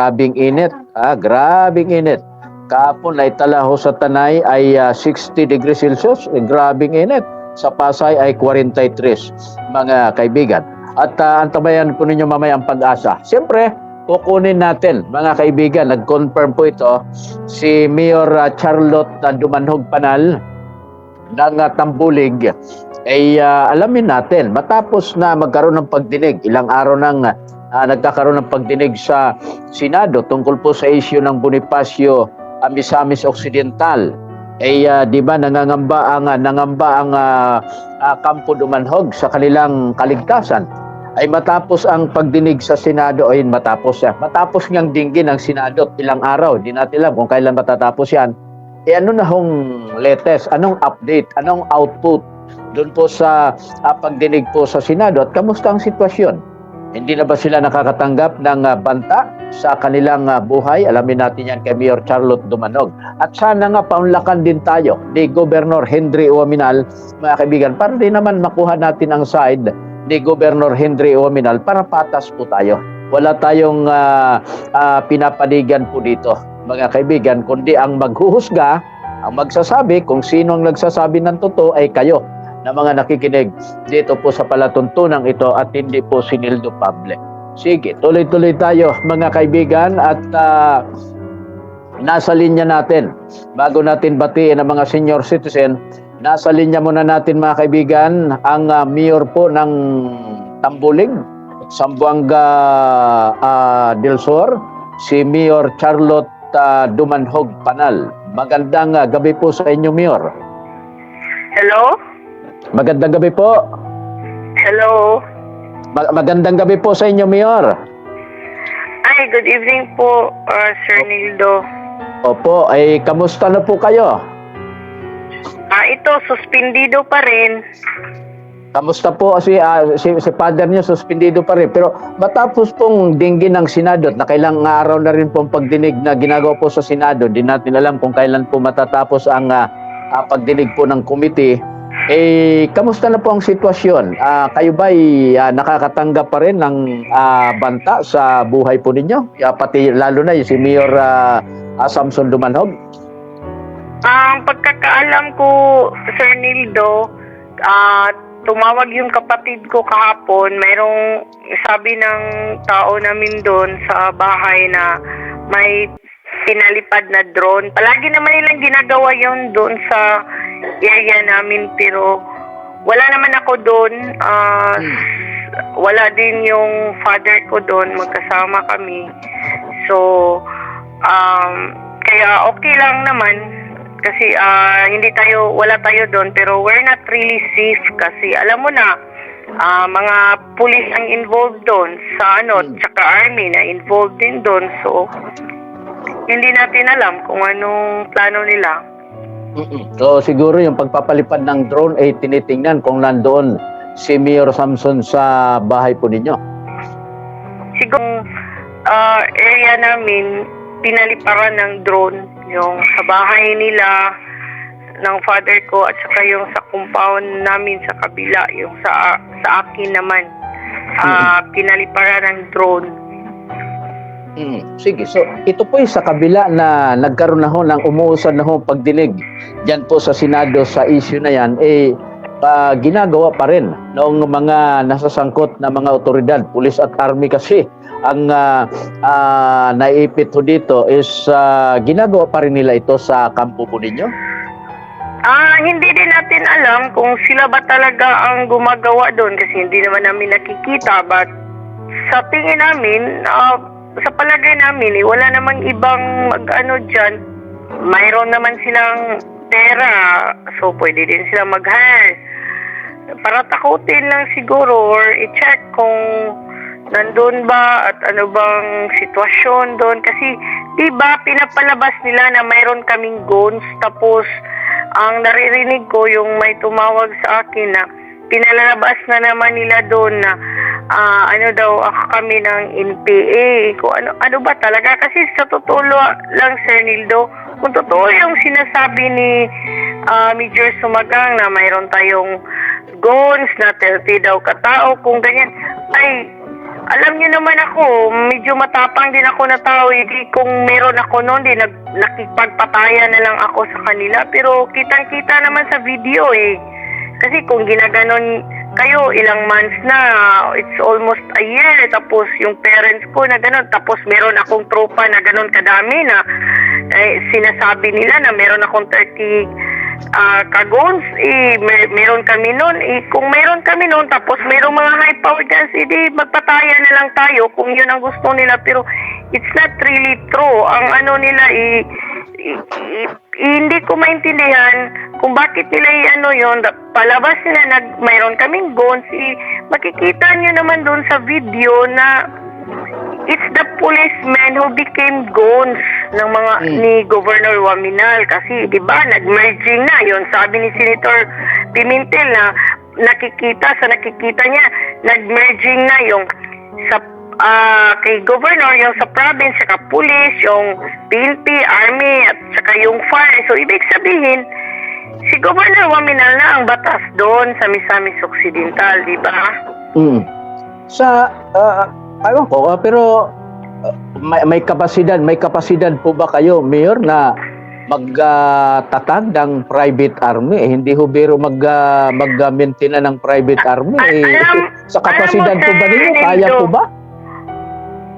grabing init. Ah, grabing init. Kahapon ay tala ho sa Tanay ay ah, 60 degrees Celsius. Eh, grabing init. Sa Pasay ay 43 mga kaibigan. At ah, antabayan po ninyo mamaya ang pag-asa. Siyempre, kukunin natin mga kaibigan. Nag-confirm po ito si Mayor ah, Charlotte ah, Dumanhog Panal ng ah, Tambulig ay ah, alamin natin matapos na magkaroon ng pagdinig ilang araw nang ah, nagkakaroon ng pagdinig sa Senado tungkol po sa issue ng Bonifacio Amisamis Occidental. Ay ah, di ba nangangamba ang ah, nangamba ang ah, ah, Kampo Dumanhog sa kanilang kaligtasan. Ay matapos ang pagdinig sa Senado ay matapos siya. Matapos niyang dinggin ang Senado ilang araw. Di natin alam kung kailan matatapos yan. Eh ano na hong latest anong update? Anong output doon po sa ah, pagdinig po sa Senado? At kamusta ang sitwasyon hindi na ba sila nakakatanggap ng ah, banta sa kanilang ah, buhay? Alamin natin yan kay Mayor Charlotte Dumanog. At sana nga paunlakan din tayo ni Governor Henry Uwaminal, mga kaibigan, para din naman makuha natin ang side ni Governor Henry Uwaminal para patas po tayo. Wala tayong ah, ah, pinapanigan po dito, mga kaibigan, kundi ang maghuhusga, ang magsasabi kung sino ang nagsasabi ng totoo ay kayo na mga nakikinig dito po sa palatuntunang ito at hindi po sinildo public. Sige, tuloy-tuloy tayo mga kaibigan at ah, nasa linya natin. Bago natin batiin ang mga senior citizen, nasa linya muna natin mga kaibigan ang ah, mayor po ng Tambulig, Sambuanga ah, del Sur, si Mayor Charlotte ah, Dumanhog Panal. Magandang ah, gabi po sa inyo, Mayor. Hello? Magandang gabi po. Hello? Ma- magandang gabi po sa inyo, Mayor. Ay, good evening po, uh, Sir Nildo. Opo, ay kamusta na po kayo? Ah, ito, suspendido pa rin. Kamusta po si, ah, si, si father niyo suspendido pa rin. Pero matapos pong dinggin ng Senado at nakailang araw na rin pong pagdinig na ginagawa po sa Senado, di natin alam kung kailan po matatapos ang ah, ah, pagdinig po ng committee. Eh, kamusta na po ang sitwasyon? Ah, kayo ba nakakatanggap pa rin ng ah, banta sa buhay po ninyo? Ah, pati lalo na yung si Mayor ah, ah, Samson Dumanhog? Ang pagkakaalam ko, Sir Nildo, ah, tumawag yung kapatid ko kahapon. Mayroong sabi ng tao namin doon sa bahay na may pinalipad na drone. Palagi naman nilang ginagawa yun doon sa area namin pero wala naman ako doon. Ah, Wala din yung father ko doon. Magkasama kami. So, um, kaya okay lang naman kasi ah, hindi tayo wala tayo doon pero we're not really safe kasi alam mo na ah, mga pulis ang involved doon sa ano tsaka army na involved din doon so hindi natin alam kung anong plano nila. So siguro yung pagpapalipad ng drone ay tinitingnan kung nandoon si Mayor Samson sa bahay po ninyo. siguro ah, area namin pinaliparan ng drone yung sa bahay nila ng father ko at saka yung sa compound namin sa kabila yung sa sa akin naman. Ah pinaliparan ng drone Mm, Sige, so ito po sa kabila na nagkaroon na ho ng umuusad na ho pagdinig dyan po sa Senado sa issue na yan, eh ah, ginagawa pa rin noong mga nasasangkot na mga otoridad, pulis at army kasi ang ah, ah, naipit ho dito is ah, ginagawa pa rin nila ito sa kampo po ninyo? Ah, hindi din natin alam kung sila ba talaga ang gumagawa doon kasi hindi naman namin nakikita but sa tingin namin, ah, sa palagay namin, eh, wala namang ibang mag-ano dyan. Mayroon naman silang pera, so pwede din sila mag-hire. Para takutin lang siguro or i-check kung nandun ba at ano bang sitwasyon doon. Kasi, di ba, pinapalabas nila na mayroon kaming guns, tapos ang naririnig ko yung may tumawag sa akin na pinalalabas na naman nila doon na ah, ano daw ako kami ng NPA kung ano ano ba talaga kasi sa totoo lang Sir Nildo kung totoo yung sinasabi ni ah, Major Sumagang na mayroon tayong guns na 30 daw katao kung ganyan ay alam niyo naman ako, medyo matapang din ako na tao. Hindi kung meron ako noon, di nag, nakipagpataya na lang ako sa kanila. Pero kitang-kita naman sa video eh. Kasi kung ginaganon kayo, ilang months na, it's almost a year. Tapos yung parents ko na ganon. Tapos meron akong tropa na ganon kadami na eh, sinasabi nila na meron akong 30 ah kagons, eh, mer- meron kami noon. Eh, kung meron kami noon, tapos merong mga high-powered guns, eh, di magpataya na lang tayo kung yun ang gusto nila. Pero it's not really true. Ang ano nila, eh, i- i- i- hindi ko maintindihan kung bakit nila i-ano yun. Palabas nila, nag, mayroon kaming guns, eh, makikita nyo naman doon sa video na it's the policemen who became goons ng mga Mm. ni Governor Waminal kasi 'di ba nag-merging na yon sabi ni Senator Pimentel na nakikita sa nakikita niya nag-merging na yung sa ah, kay governor yung sa province saka police yung PNP army at saka yung fire so ibig sabihin si Governor Waminal na ang batas doon sa Misamis Occidental di ba Mm. Sa, uh, aywan ko, ah, pero ah, may, may kapasidad, may kapasidad po ba kayo, Mayor, na magtatag ng private army? Eh, hindi ho biro mag, uh, mag-maintain na ng private army. Eh, Alam- sa kapasidad alam mo, po ba ninyo? Kaya po ba?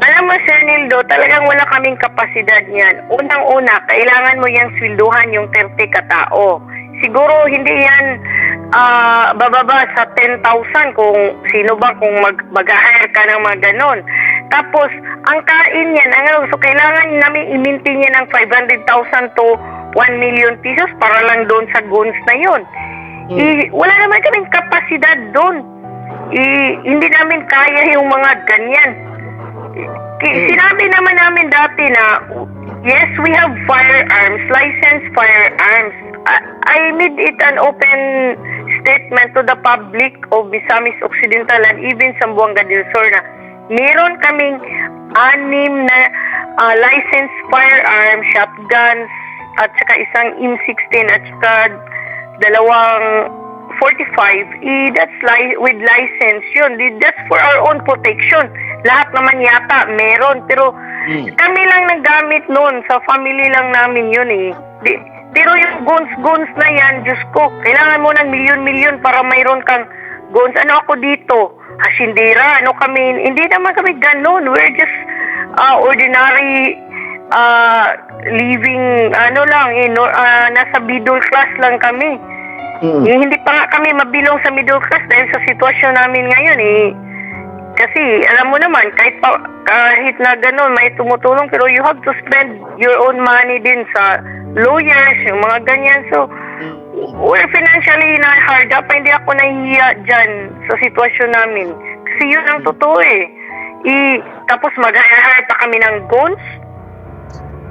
Alam mo, Sir Nildo, talagang wala kaming kapasidad niyan. Unang-una, kailangan mo yung swelduhan yung 30 katao. Siguro hindi yan ah, bababa sa 10,000 kung sino ba kung mag, mag-hire ka ng mga ganon. Tapos, ang kain niyan, ang, so kailangan namin i-maintain niya ng 500,000 to 1 million pesos para lang doon sa guns na yun. Hmm. Eh, wala naman kaming kapasidad doon. Eh, hindi namin kaya yung mga ganyan. Hmm. Sinabi naman namin dati na, yes, we have firearms, licensed firearms. I, I made it an open statement to the public of Misamis Occidental and even Sambuanga del Sur na meron kaming anim na ah, licensed firearms, shotguns, at saka isang M16 at saka dalawang 45, eh, that's li- with license yun. That's for our own protection. Lahat naman yata meron. Pero Mm. kami lang naggamit noon. Sa family lang namin yun eh. Di, pero yung guns-guns na yan, Diyos ko, kailangan mo ng milyon-milyon para mayroon kang guns. Ano ako dito? Hasindira, ano kami? Hindi naman kami ganun. We're just uh, ordinary uh, living, ano lang, eh, no, ah, nasa middle class lang kami. Mm. Eh, hindi pa nga kami mabilong sa middle class dahil sa sitwasyon namin ngayon eh. Kasi alam mo naman, kahit, pa, kahit na gano'n, may tumutulong pero you have to spend your own money din sa lawyers, yung mga ganyan. So, we're financially na hard up. Hindi ako nahihiya dyan sa sitwasyon namin. Kasi yun ang totoo eh. I, tapos mag-hire pa kami ng guns.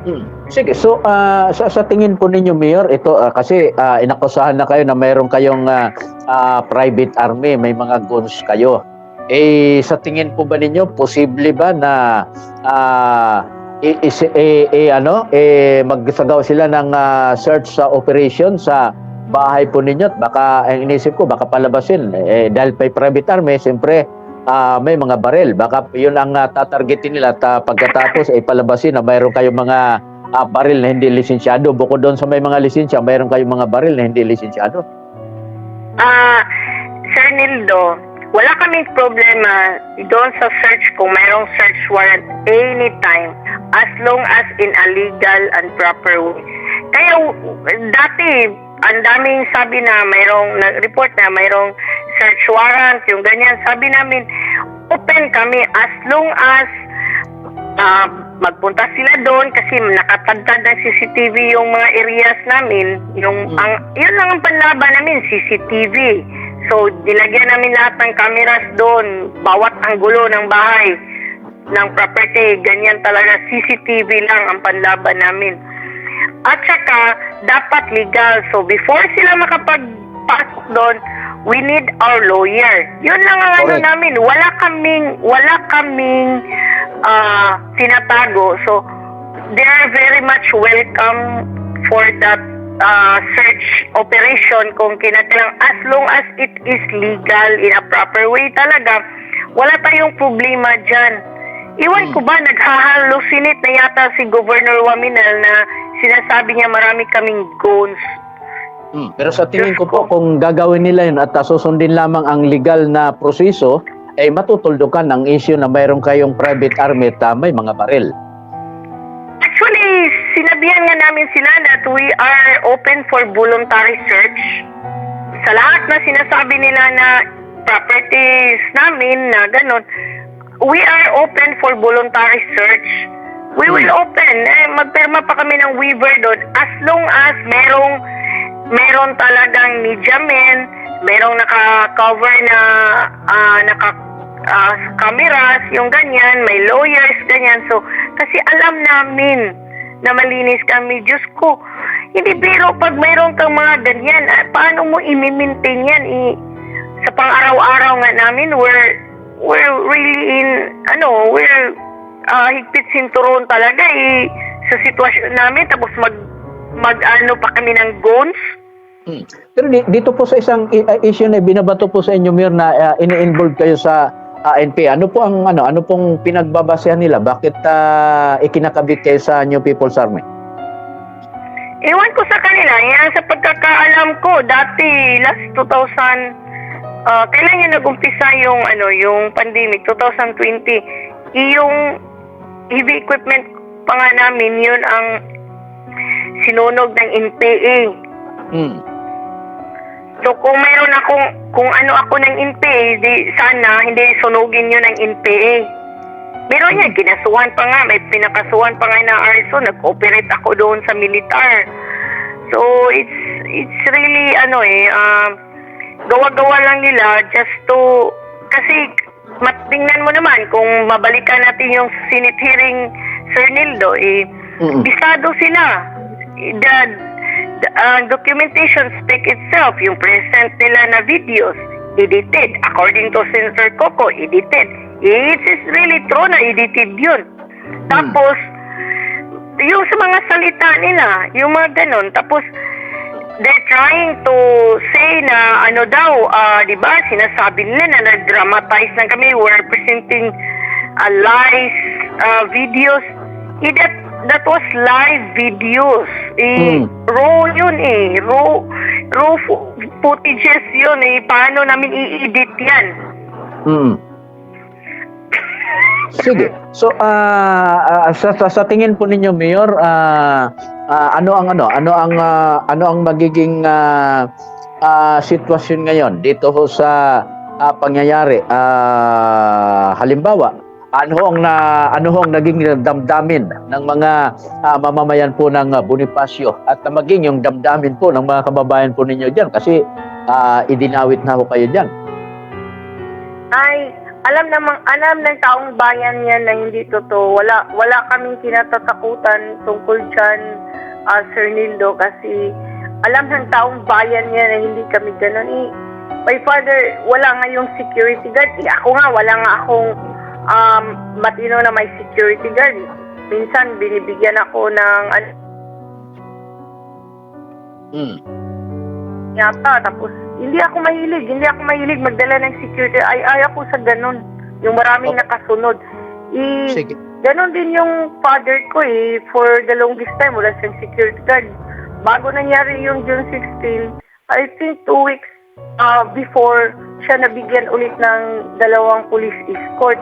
Mm. Sige, so ah, sa, sa tingin po ninyo, Mayor, ito ah, kasi ah, inakusahan na kayo na mayroon kayong ah, ah, private army, may mga guns kayo. Eh, sa tingin po ba ninyo, posible ba na i, is- eh, eh, ano, eh, magsagawa sila ng ah, search sa operation sa bahay po ninyo at baka, ang inisip ko, baka palabasin. Eh, dahil may private army, siyempre, ah, may mga barel. Baka yun ang uh, tatargetin nila at ah, pagkatapos ay palabasin na mayroon kayong mga ah, baril na hindi lisensyado. Bukod doon sa may mga lisensya, mayroon kayong mga baril na hindi lisensyado. Ah, Sir Nildo, wala kaming problema doon sa search kung mayroong search warrant anytime as long as in a legal and proper way. Kaya dati, ang daming sabi na mayroong nag-report na mayroong search warrant, yung ganyan. Sabi namin, open kami as long as ah, magpunta sila doon kasi nakatagtad ng CCTV yung mga areas namin. Yung, Mm. ang, yun lang ang panlaban namin, CCTV. So, dilagyan namin lahat ng cameras doon, bawat anggulo ng bahay, ng property, ganyan talaga, CCTV lang ang panlaban namin. At saka, dapat legal. So, before sila makapagpasok doon, we need our lawyer. Yun lang ang ano Correct. namin. Wala kaming, wala kaming ah, tinatago. So, they are very much welcome for that ah, search operation kung kinakailang as long as it is legal in a proper way talaga wala tayong problema dyan. Iwan ko ba, naghahalusinate na yata si Governor Waminal na sinasabi niya marami kaming goons. Mm. Pero sa tingin ko po, kung gagawin nila yun at susundin lamang ang legal na proseso, ay matutuldukan ang issue na mayroon kayong private army at uh, may mga baril. Actually, sinabihan nga namin sila that we are open for voluntary search. Sa lahat na sinasabi nila na properties namin na ganun, we are open for voluntary search. We will open. Eh, magpirma pa kami ng waiver doon as long as merong meron talagang media men, merong naka-cover na ah, naka ah, cameras, yung ganyan, may lawyers, ganyan. So, kasi alam namin na malinis kami. Diyos ko, hindi pero pag mayroon kang mga ganyan, ah, paano mo i-maintain yan? I, sa pang-araw-araw nga namin, we're, we're really in, ano, we're ah, higpit sinturon talaga eh, sa sitwasyon namin. Tapos mag, mag-ano pa kami ng goons. Mm. Pero di- dito po sa isang uh, issue na binabato po sa inyo, Mir, na uh, ini-involve kayo sa ANP. Ano po ang ano ano pong pinagbabasehan nila? Bakit uh, ikinakabit kayo sa New People's Army? Ewan ko sa kanila, yan sa pagkakaalam ko, dati last 2000, ah, kailan yung nag-umpisa yung, ano, yung pandemic, 2020, yung heavy equipment pa nga namin, yun ang sinunog ng NPA. Mm. So kung mayroon akong, kung ano ako ng NPA, di, sana hindi sunugin yun ng NPA. Meron yan, kinasuhan pa nga, may pinakasuhan pa nga na ARSO, nag-operate ako doon sa militar. So, it's, it's really, ano eh, um, gawa-gawa lang nila just to, kasi matingnan mo naman, kung mabalikan natin yung Senate hearing, Sir Nildo, eh, Mm-mm. bisado sila. The, the uh, documentation speak itself. Yung present nila na videos, edited. According to Senator Coco, edited. It is really true na edited yun. Tapos, yung sa mga salita nila, yung mga ganon. Tapos, they're trying to say na ano daw, ah, di ba, sinasabi nila na nag-dramatize lang kami, we're presenting uh, lies, ah, videos. Eh, that, that was live videos. Eh, Mm. Raw yun eh. Raw, raw fo- footages yun eh. Paano namin i-edit yan? Mm. Sige. So ah ah, sa, sa sa tingin po ninyo Mayor, ah ah, ano ang ano? Ano ang ah, ano ang magiging ah, ah, sitwasyon ngayon dito ho sa ah, pangyayari? Ah, halimbawa, ano ang na ano ang naging damdamin ng mga ah, mamamayan po ng ah, Bonifacio at na maging yung damdamin po ng mga kababayan po ninyo diyan kasi ah, idinawit na ho kayo diyan. ay alam namang alam ng taong bayan yan na hindi totoo. Wala wala kaming kinatatakutan tungkol diyan Sir Nildo kasi alam ng taong bayan yan na hindi kami ganun. Eh, my father, wala nga yung security guard. Eh, ako nga, wala nga akong um, matino na may security guard. Minsan, binibigyan ako ng ano, Mm. yata. Tapos, hindi ako mahilig. Hindi ako mahilig magdala ng security. Ay, ay ako sa ganun. Yung maraming Okay. nakasunod. I, Sige. Ganon din yung father ko eh. For the longest time, wala siyang security guard. Bago nangyari yung June 16, I think two weeks uh, before siya nabigyan ulit ng dalawang police escort.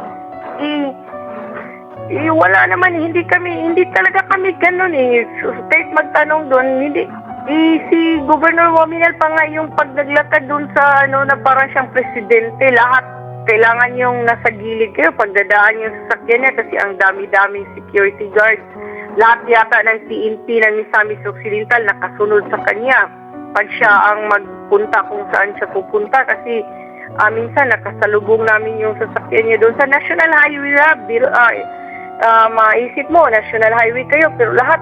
Eh, eh, wala naman, hindi kami, hindi talaga kami ganun eh. So, magtanong doon, hindi, eh, si Governor Waminal pa nga yung pag naglakad doon sa ano na parang siyang presidente, lahat kailangan yung nasa gilid kayo. Pagdadaan yung sasakyan niya kasi ang dami-daming security guards. Lahat yata ng PNP ng Misamis Occidental nakasunod sa kanya. Pag siya ang magpunta kung saan siya pupunta kasi ah, minsan nakasalubong namin yung sasakyan niya doon sa National Highway Lab. Ah, ah, maisip mo, National Highway kayo pero lahat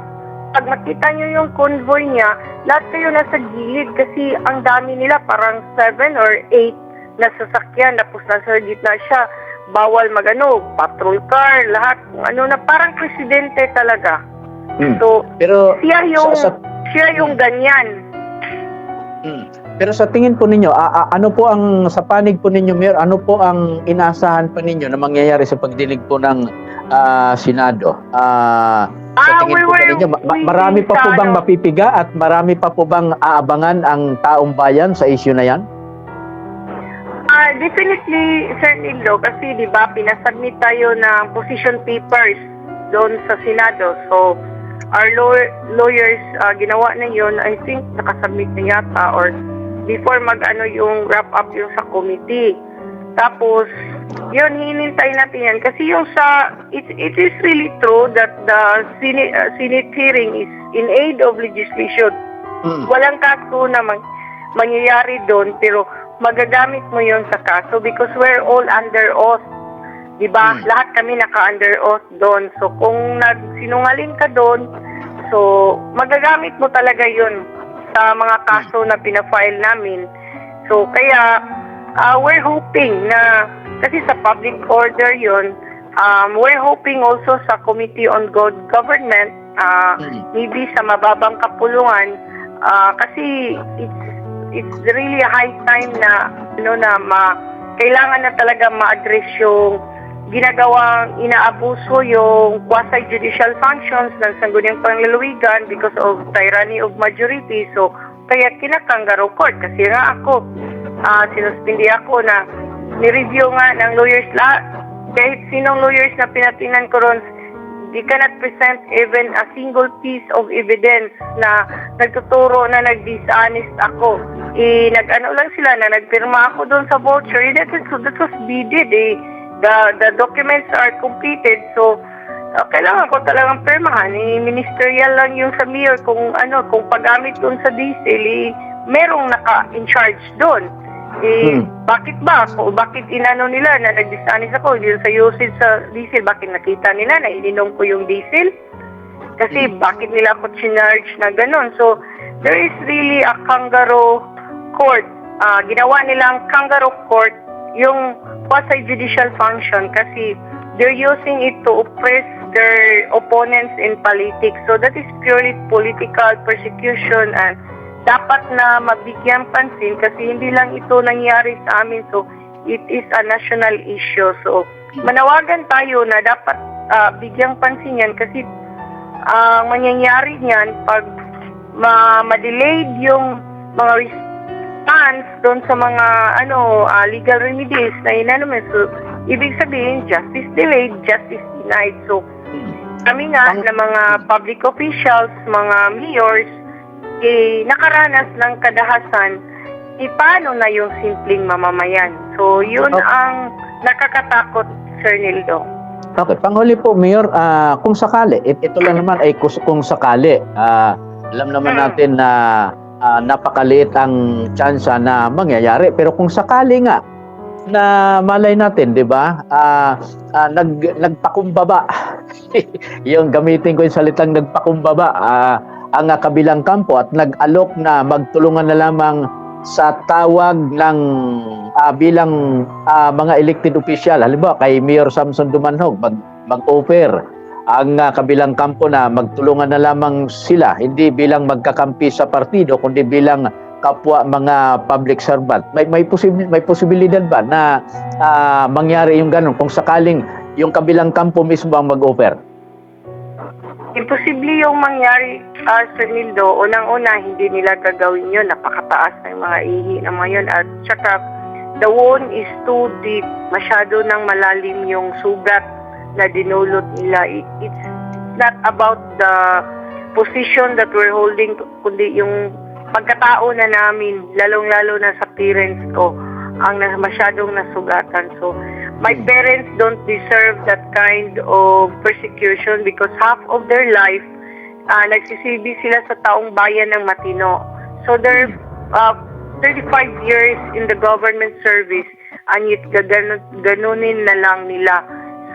pag makita nyo yung convoy niya, lahat kayo nasa gilid kasi ang dami nila, parang 7 or 8 na sasakyan, tapos nasa gitna siya. Bawal magano, patrol car, lahat, ano na, parang presidente talaga. Mm. So, Pero siya yung, sa- sa- siya yung ganyan. Mm. Pero sa tingin po ninyo, a- a- ano po ang sa panig po ninyo, Mayor, ano po ang inaasahan pa ninyo na mangyayari sa pagdinig po ng ah, Senado? Ah, sa Ah, tingin po were ninyo, ma- marami pa po bang mapipiga at marami pa po bang aabangan ang taong bayan sa issue na yan? Ah, definitely, Sir Nilo, kasi di ba pinasubmit tayo ng position papers doon sa Senado. So, our law- lawyers ah, ginawa na yun, I think nakasubmit na yata or before mag-ano yung wrap up yung sa committee. Tapos, yun, hinintay natin yan. Kasi yung sa, it, it is really true that the Senate, ah, Senate hearing is in aid of legislation Mm. walang kaso na mang, mangyayari doon pero magagamit mo yon sa kaso because we're all under oath. 'Di ba? Hmm. Lahat kami naka-under oath doon. So kung nagsinungaling ka doon, so magagamit mo talaga yon sa mga kaso na pinafile namin. So kaya ah, we're hoping na kasi sa public order yon um, we're hoping also sa Committee on Good Government ah, Mm. maybe sa mababang kapulungan ah, kasi it's it's really a high time na ano na ma kailangan na talaga ma-address yung ginagawang inaabuso yung quasi-judicial functions ng sangguniang panglalawigan because of tyranny of majority. So, kaya kinakangaro court. Kasi nga ako, ah sinuspindi ako na ni-review nga ng lawyers lahat. Kahit sinong lawyers na pinatingnan ko ron, they cannot present even a single piece of evidence na nagtuturo na nag-dishonest ako. Eh, nag-ano lang sila na nagpirma ako doon sa voucher. Eh, that, is, that was bidded eh. The, the documents are completed. So, uh, kailangan ko talagang pirmahan. Eh, ministerial lang yung sa mayor kung ano, kung paggamit doon sa diesel, eh, merong naka-in charge doon. Eh, Hmm. bakit ba? O bakit inano nila na nag-dishonest ako? Dito sa usage sa diesel, bakit nakita nila na ininom ko yung diesel? Kasi bakit nila ako chinarge na ganun? So, there is really a kangaroo court. Ah, ginawa nilang kangaroo court yung quasi-judicial function kasi they're using it to oppress their opponents in politics. So, that is purely political persecution and dapat na mabigyan pansin kasi hindi lang ito nangyari sa amin. So, it is a national issue. So, manawagan tayo na dapat ah, bigyang pansin yan kasi ang mangyayari niyan pag ma ma-delayed yung mga response doon sa mga ano ah, legal remedies na inano so ibig sabihin justice delayed justice denied so kami nga na mga public officials mga mayors eh, nakaranas ng kadahasan eh, paano na yung simpleng mamamayan so yun Okay. ang nakakatakot Sir Nildo Okay, panghuli po, Mayor, ah, kung sakali, it- ito lang naman ay kung sakali, ah, alam naman Hmm. natin na ah, napakaliit ang tsansa na mangyayari. Pero kung sakali nga, na malay natin, di ba, ah, ah, nag, nagpakumbaba, yung gamitin ko yung salitang nagpakumbaba, ah, ang kabilang kampo at nag-alok na magtulungan na lamang sa tawag ng ah, bilang ah, mga elected official. Halimbawa, kay Mayor Samson Dumanhog, mag, mag-offer ang ah, kabilang kampo na magtulungan na lamang sila, hindi bilang magkakampi sa partido, kundi bilang kapwa mga public servant. May may posibil may posibilidad ba na ah, mangyari yung ganun kung sakaling yung kabilang kampo mismo ang mag-offer? Imposible yung mangyari uh, sa Nildo. Unang-una, hindi nila gagawin yun. Napakataas ng mga ihi ng mga yun. At saka, the wound is too deep. Masyado nang malalim yung sugat na dinulot nila. It, it's not about the position that we're holding, kundi yung pagkatao na namin, lalong-lalo na sa parents ko, ang masyadong nasugatan. So, my parents don't deserve that kind of persecution because half of their life, uh, nagsisilbi sila sa taong bayan ng matino. So, they're uh, 35 years in the government service and yet gaganun, ganunin na lang nila.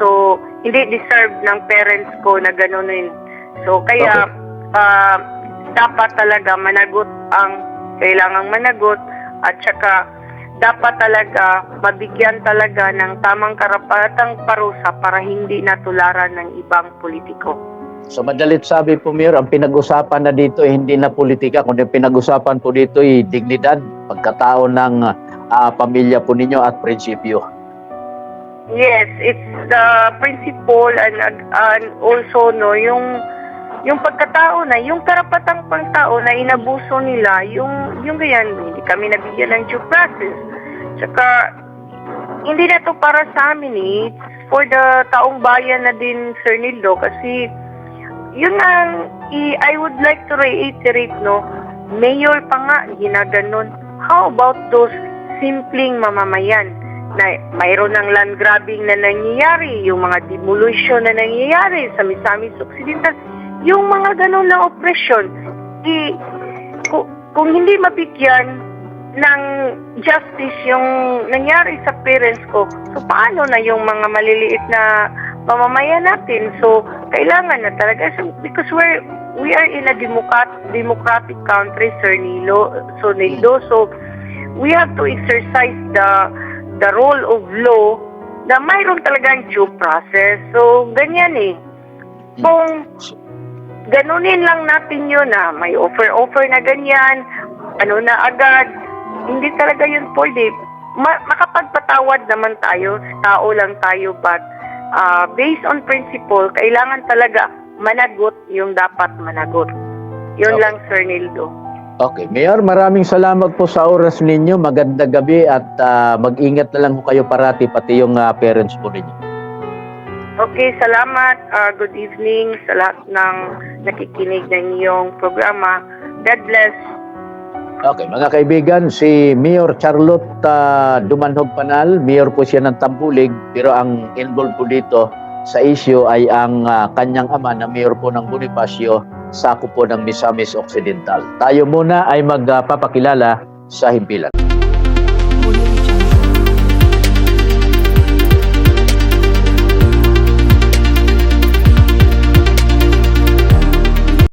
So, hindi deserve ng parents ko na ganunin. So, kaya uh, dapat talaga managot ang kailangang managot at saka dapat talaga mabigyan talaga ng tamang karapatang parusa para hindi natularan ng ibang politiko. So madalit sabi po Mayor, ang pinag-usapan na dito ay hindi na politika, kundi pinag-usapan po dito ay dignidad, pagkatao ng ah, pamilya po ninyo at prinsipyo. Yes, it's the principle and and also no yung yung pagkatao na yung karapatang pangtao na inabuso nila yung yung ganyan hindi kami nabigyan ng due process. Tsaka hindi na to para sa amin eh. For the taong bayan na din Sir Nildo kasi yun ang i- I would like to reiterate no mayor pa nga ginaganon. How about those simpleng mamamayan na mayroon ng land grabbing na nangyayari, yung mga demolition na nangyayari sa Misamis Occidental, yung mga ganun na operasyon, i, kung, kung hindi mabigyan ng justice yung nangyari sa parents ko, so paano na yung mga maliliit na mamamayan natin? So, kailangan na talaga, so, because we're, we are in a democrat, democratic country, Sir Nilo, so Nildo, so we have to exercise the the role of law na mayroon talagang due process. So, ganyan eh. Kung ganunin lang natin yun na may offer-offer na ganyan, ano na agad, hindi talaga yun pwede. Ma- makapagpatawad naman tayo, tao lang tayo, but ah, based on principle, kailangan talaga managot yung dapat managot. Yun Okay. lang, Sir Nildo. Okay, Mayor, maraming salamat po sa oras ninyo. Magandang gabi at ah, mag-ingat na lang po kayo parati, pati yung ah, parents po ninyo. Okay, salamat. Ah, good evening sa lahat ng nakikinig ng iyong programa. God bless. Okay, mga kaibigan, si Mayor Charlotte ah, Dumanhog Panal, Mayor po siya ng Tambulig, pero ang involved po dito sa issue ay ang ah, kanyang ama na Mayor po ng Bonifacio, sako po ng Misamis Occidental. Tayo muna ay magpapakilala sa himpilan.